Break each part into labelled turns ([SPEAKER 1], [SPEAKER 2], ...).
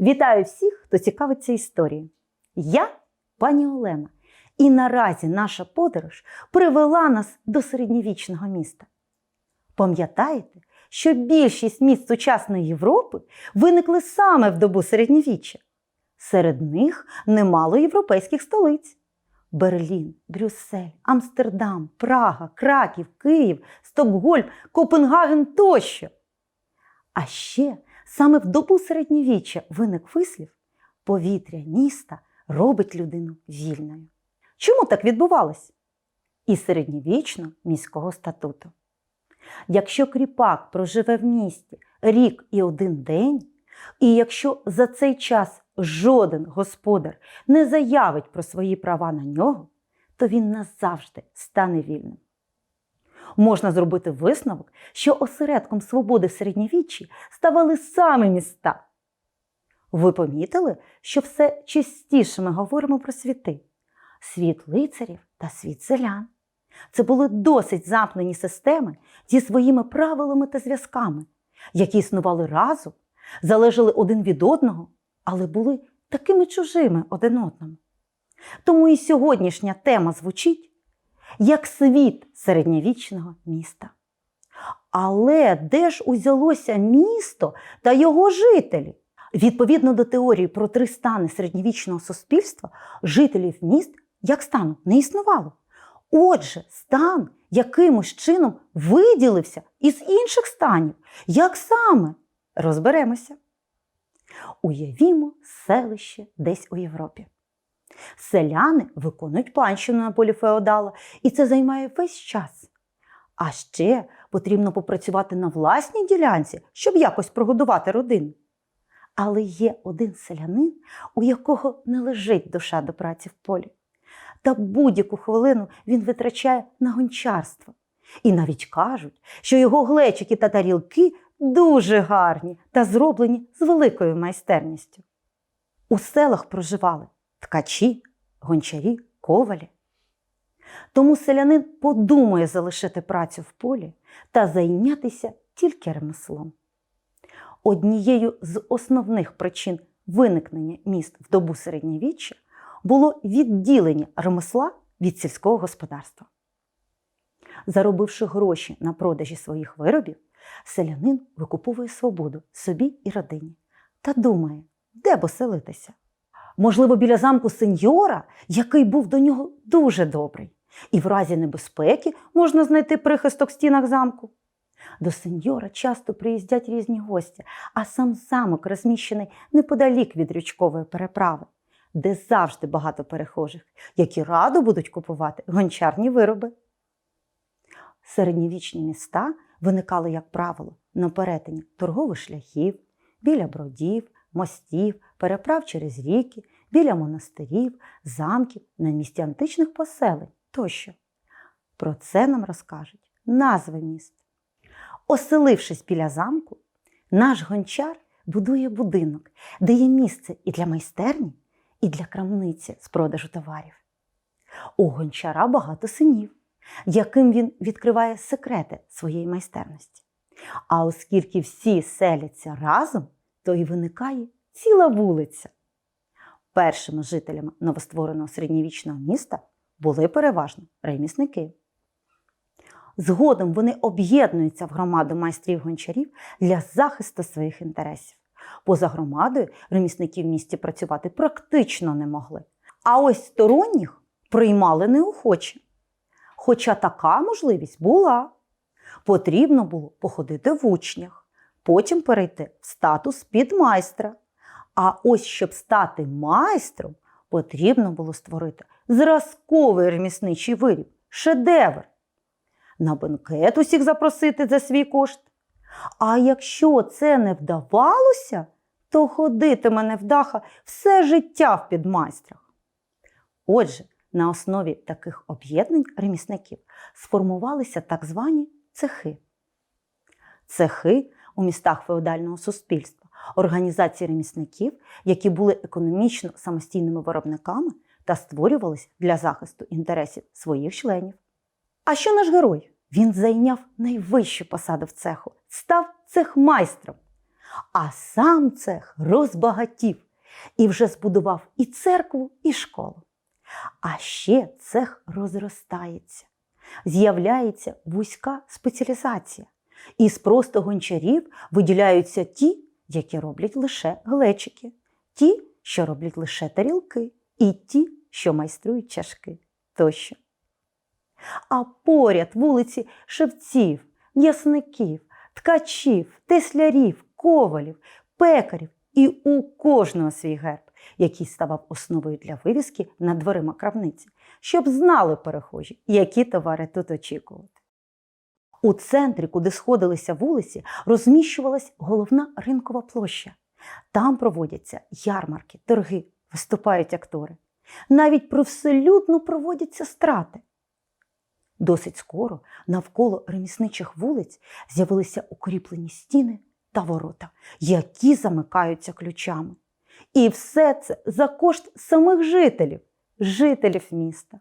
[SPEAKER 1] Вітаю всіх, хто цікавиться історією. Я пані Олена, і наразі наша подорож привела нас до середньовічного міста. Пам'ятаєте, що більшість міст сучасної Європи виникли саме в добу середньовіччя? Серед них немало європейських столиць: Берлін, Брюссель, Амстердам, Прага, Краків, Київ, Стокгольм, Копенгаген тощо. А ще саме в добу середньовіччя виник вислів повітря міста робить людину вільною. Чому так відбувалось? Із середньовічного міського статуту. Якщо кріпак проживе в місті рік і один день, і якщо за цей час жоден господар не заявить про свої права на нього, то він назавжди стане вільним. Можна зробити висновок, що осередком свободи в середньовіччі ставали саме міста. Ви помітили, що все частіше ми говоримо про світи: світ лицарів та світ селян. Це були досить замкнені системи зі своїми правилами та зв'язками, які існували разом, залежали один від одного, але були такими чужими один одному. Тому і сьогоднішня тема звучить як світ середньовічного міста. Але де ж узялося місто та його жителі? Відповідно до теорії про три стани середньовічного суспільства, жителів міст як стану не існувало. Отже, стан якимось чином виділився із інших станів. Як саме? Розберемося. Уявімо селище десь у Європі. Селяни виконують панщину на полі феодала, і це займає весь час. А ще потрібно попрацювати на власній ділянці, щоб якось прогодувати родину. Але є один селянин, у якого не лежить душа до праці в полі. Та будь-яку хвилину він витрачає на гончарство. І навіть кажуть, що його глечики та тарілки дуже гарні та зроблені з великою майстерністю. У селах проживали ткачі, гончарі, ковалі. Тому селянин подумає залишити працю в полі та зайнятися тільки ремеслом. Однією з основних причин виникнення міст в добу середньовіччя було відділення ремесла від сільського господарства. Заробивши гроші на продажі своїх виробів, селянин викуповує свободу собі і родині та думає, де б оселитися. Можливо, біля замку сеньора, який був до нього дуже добрий, і в разі небезпеки можна знайти прихисток в стінах замку. До сеньора часто приїздять різні гості, а сам замок розміщений неподалік від річкової переправи, де завжди багато перехожих, які радо будуть купувати гончарні вироби. Середньовічні міста виникали, як правило, на перетині торгових шляхів, біля бродів, мостів, переправ через ріки, біля монастирів, замків, на місці античних поселень тощо. Про це нам розкажуть назви міст. Оселившись біля замку, наш гончар будує будинок, де є місце і для майстерні, і для крамниці з продажу товарів. У гончара багато синів, яким він відкриває секрети своєї майстерності. А оскільки всі селяться разом, то й виникає ціла вулиця. Першими жителями новоствореного середньовічного міста були переважно ремісники. Згодом вони об'єднуються в громаду майстрів-гончарів для захисту своїх інтересів. Поза громадою ремісники в місті працювати практично не могли. А ось сторонніх приймали неохоче. Хоча така можливість була. Потрібно було походити в учнях, потім перейти в статус підмайстра. А ось щоб стати майстром, потрібно було створити зразковий ремісничий виріб, шедевр. На бенкет усіх запросити за свій кошт. А якщо це не вдавалося, то ходитиме невдаха все життя в підмайстрах. Отже, на основі таких об'єднань ремісників сформувалися так звані цехи. Цехи у містах феодального суспільства, організації ремісників, які були економічно самостійними виробниками та створювалися для захисту інтересів своїх членів. А що наш герой? Він зайняв найвищу посаду в цеху, став цехмайстром. А сам цех розбагатів і вже збудував і церкву, і школу. А ще цех розростається. З'являється вузька спеціалізація. Із просто гончарів виділяються ті, які роблять лише глечики, ті, що роблять лише тарілки, і ті, що майструють чашки тощо. А поряд вулиці шевців, м'ясників, ткачів, теслярів, ковалів, пекарів і у кожного свій герб, який ставав основою для вивіски над дверима крамниці, щоб знали перехожі, які товари тут очікувати. У центрі, куди сходилися вулиці, розміщувалась головна ринкова площа. Там проводяться ярмарки, торги, виступають актори. Навіть привселюдно проводяться страти. Досить скоро навколо ремісничих вулиць з'явилися укріплені стіни та ворота, які замикаються ключами. І все це за кошт самих жителів, жителів міста.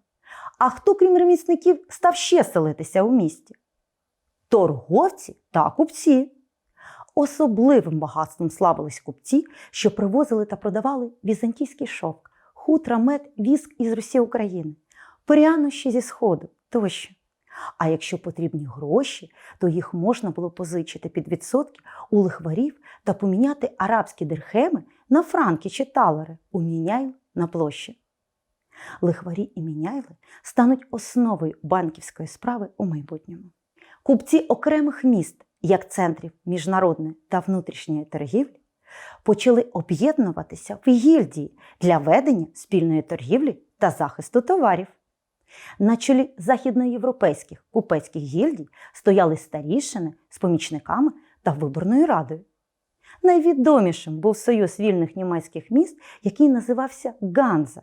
[SPEAKER 1] А хто, крім ремісників, став ще селитися у місті? Торговці та купці. Особливим багатством славились купці, що привозили та продавали візантійський шовк, хутра, мед, віск із Росії України, прянощі зі Сходу тощо. А якщо потрібні гроші, то їх можна було позичити під відсотки у лихварів та поміняти арабські дирхеми на франки чи талери у міняйл на площі. Лихварі і міняйли стануть основою банківської справи у майбутньому. Купці окремих міст, як центрів міжнародної та внутрішньої торгівлі, почали об'єднуватися в гільдії для ведення спільної торгівлі та захисту товарів. На чолі західноєвропейських купецьких гільдій стояли старішини з помічниками та виборною радою. Найвідомішим був союз вільних німецьких міст, який називався Ганза.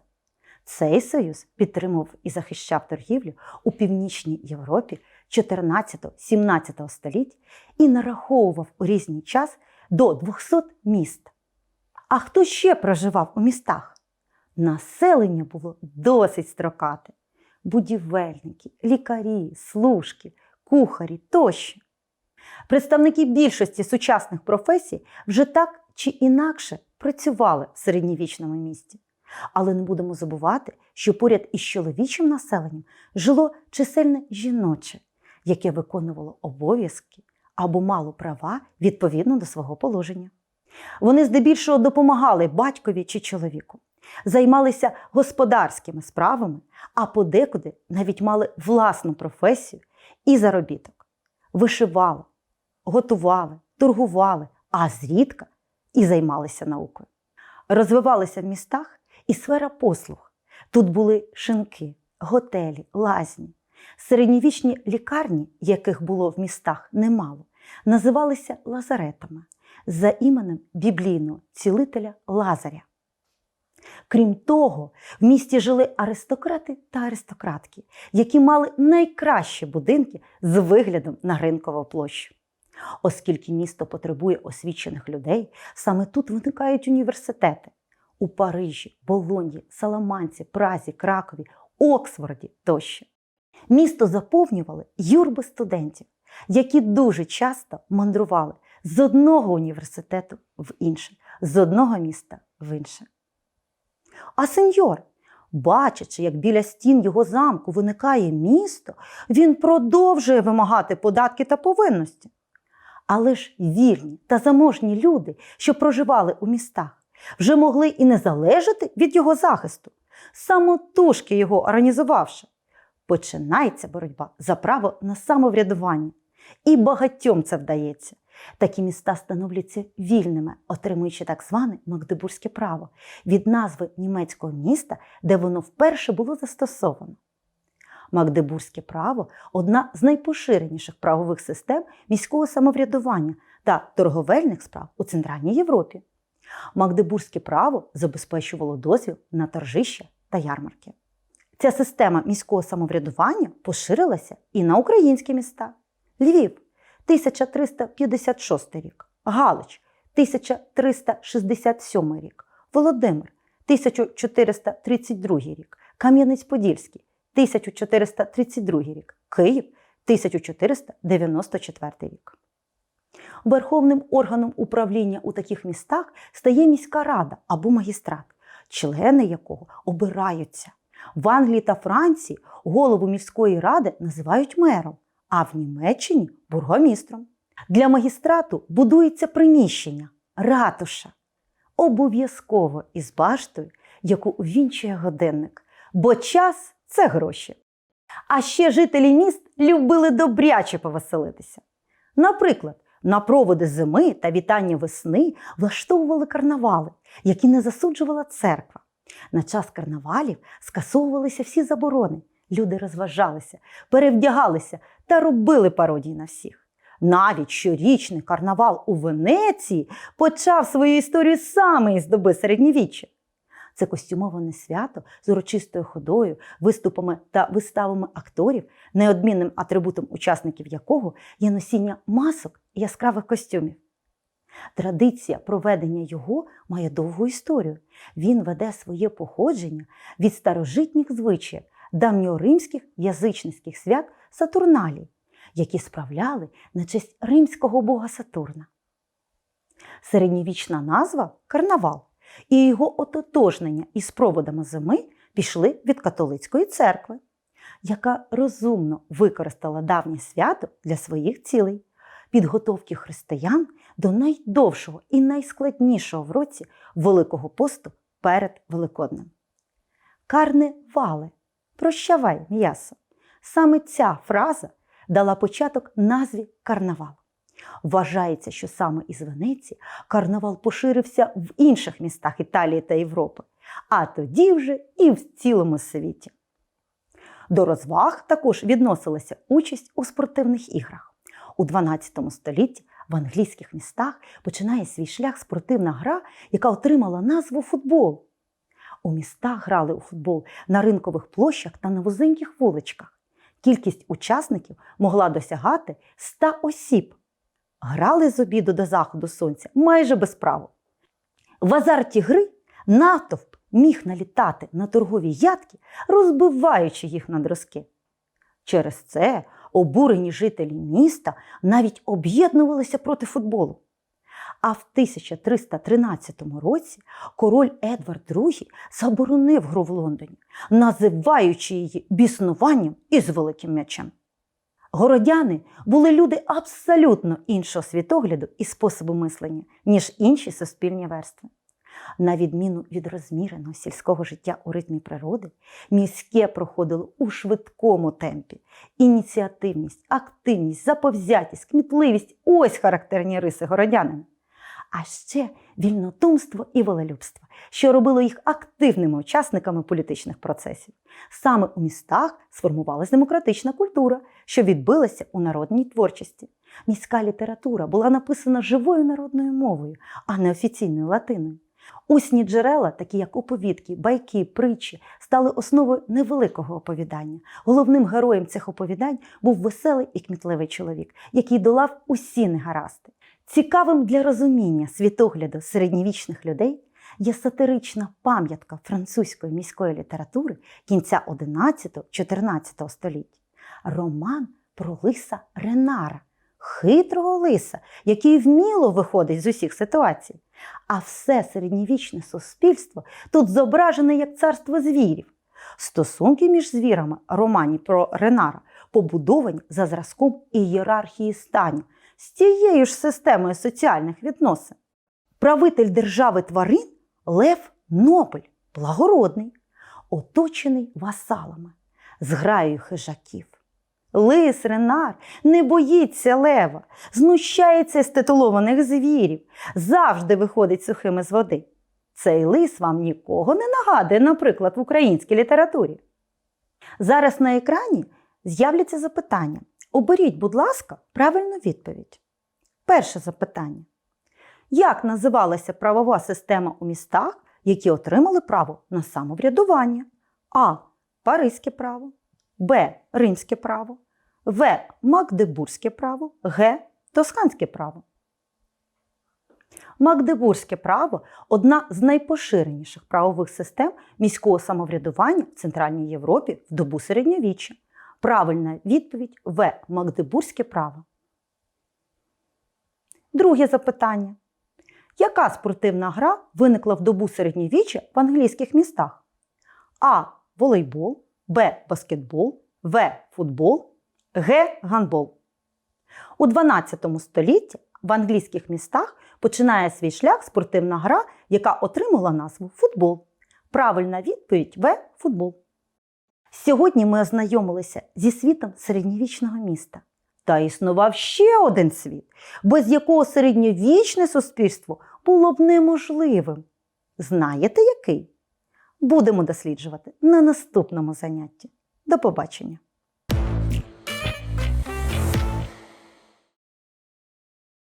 [SPEAKER 1] Цей союз підтримував і захищав торгівлю у північній Європі 14-17 століть і нараховував у різний час до 200 міст. А хто ще проживав у містах? Населення було досить строкате будівельники, лікарі, служки, кухарі тощо. Представники більшості сучасних професій вже так чи інакше працювали в середньовічному місті. Але не будемо забувати, що поряд із чоловічим населенням жило чисельне жіноче, яке виконувало обов'язки або мало права відповідно до свого положення. Вони здебільшого допомагали батькові чи чоловіку займалися господарськими справами, а подекуди навіть мали власну професію і заробіток. Вишивали, готували, торгували, а зрідка і займалися наукою. Розвивалися в містах і сфера послуг. Тут були шинки, готелі, лазні. Середньовічні лікарні, яких було в містах немало, називалися лазаретами за іменем біблійного цілителя Лазаря. Крім того, в місті жили аристократи та аристократки, які мали найкращі будинки з виглядом на ринкову площу. Оскільки місто потребує освічених людей, саме тут виникають університети у Парижі, Болоньї, Саламанці, Празі, Кракові, Оксфорді тощо. Місто заповнювали юрби студентів, які дуже часто мандрували з одного університету в інше, з одного міста в інше. А сеньор, бачачи, як біля стін його замку виникає місто, він продовжує вимагати податки та повинності. Але ж вільні та заможні люди, що проживали у містах, вже могли і не залежати від його захисту, самотужки його організувавши. Починається боротьба за право на самоврядування. І багатьом це вдається. Такі міста становляться вільними, отримуючи так зване Магдебурзьке право від назви німецького міста, де воно вперше було застосовано. Магдебурзьке право одна з найпоширеніших правових систем міського самоврядування та торговельних справ у Центральній Європі. Магдебурзьке право забезпечувало дозвіл на торжища та ярмарки. Ця система міського самоврядування поширилася і на українські міста. Львів 1356 рік, Галич 1367 рік, Володимир 1432 рік, Кам'янець-Подільський 1432 рік, Київ 1494 рік. Верховним органом управління у таких містах стає міська рада або магістрат, члени якого обираються. В Англії та Франції голову міської ради називають мером, а в Німеччині бургомістром. Для магістрату будується приміщення ратуша, обов'язково із баштою, яку увінчує годинник, бо час це гроші. А ще жителі міст любили добряче повеселитися. Наприклад, на проводи зими та вітання весни влаштовували карнавали, які не засуджувала церква. На час карнавалів скасовувалися всі заборони. Люди розважалися, перевдягалися та робили пародії на всіх. Навіть щорічний карнавал у Венеції почав свою історію саме із доби середньовіччя. Це костюмоване свято з урочистою ходою, виступами та виставами акторів, неодмінним атрибутом учасників якого є носіння масок і яскравих костюмів. Традиція проведення його має довгу історію. Він веде своє походження від старожитніх звичаїв давньоримських язичницьких свят Сатурналій, які справляли на честь римського бога Сатурна. Середньовічна назва карнавал і його ототожнення із проводами зими пішли від католицької церкви, яка розумно використала давнє свято для своїх цілей підготовки християн до найдовшого і найскладнішого в році Великого посту перед Великоднем. Карне вале, прощавай м'ясо. Саме ця фраза дала початок назві карнавал. Вважається, що саме із Венеції карнавал поширився в інших містах Італії та Європи, а тоді вже і в цілому світі. До розваг також відносилася участь у спортивних іграх. У 12 столітті в англійських містах починає свій шлях спортивна гра, яка отримала назву футбол. У містах грали у футбол на ринкових площах та на вузеньких вуличках. Кількість учасників могла досягати 100 осіб. Грали з обіду до заходу сонця майже без правил. В азарті гри натовп міг налітати на торгові ядки, розбиваючи їх на дроски. Через це обурені жителі міста навіть об'єднувалися проти футболу. А в 1313 році король Едвард II заборонив гру в Лондоні, називаючи її біснуванням із великим м'ячем. Городяни були люди абсолютно іншого світогляду і способу мислення, ніж інші суспільні верстви. На відміну від розміреного сільського життя у ритмі природи, міське проходило у швидкому темпі. Ініціативність, активність, заповзятість, кмітливість ось характерні риси городянина. А ще вільнотумство і волелюбство, що робило їх активними учасниками політичних процесів. Саме у містах сформувалась демократична культура, що відбилася у народній творчості. Міська література була написана живою народною мовою, а не офіційною латиною. Усні джерела, такі як оповідки, байки, притчі, стали основою невеликого оповідання. Головним героєм цих оповідань був веселий і кмітливий чоловік, який долав усі негаразди. Цікавим для розуміння світогляду середньовічних людей є сатирична пам'ятка французької міської літератури кінця 11-14 століття. Роман про лиса Ренара, хитрого лиса, який вміло виходить з усіх ситуацій. А все середньовічне суспільство тут зображене як царство звірів. Стосунки між звірами романі про Ренара побудовані за зразком ієрархії станів з тією ж системою соціальних відносин. Правитель держави тварин Лев Нобель, благородний, оточений васалами, з граєю хижаків. Лис Ренар не боїться лева, знущається з титулованих звірів, завжди виходить сухими з води. Цей лис вам нікого не нагадує, наприклад, в українській літературі. Зараз на екрані з'являться запитання. Оберіть, будь ласка, правильну відповідь. Перше запитання. Як називалася правова система у містах, які отримали право на самоврядування? А. Паризьке право, Б. Римське право, В. Магдебурзьке право, Г. Тосканське право. Магдебурзьке право одна з найпоширеніших правових систем міського самоврядування в Центральній Європі в добу середньовіччя. Правильна відповідь В. Магдебурзьке право. Друге запитання. Яка спортивна гра виникла в добу середньовіччя в англійських містах? А. Волейбол, Б. Баскетбол, В. Футбол, Г. Гандбол. У 12 столітті в англійських містах починає свій шлях спортивна гра, яка отримала назву футбол. Правильна відповідь В. Футбол. Сьогодні ми ознайомилися зі світом середньовічного міста. Та існував ще один світ, без якого середньовічне суспільство було б неможливим. Знаєте який? Будемо досліджувати на наступному занятті. До побачення!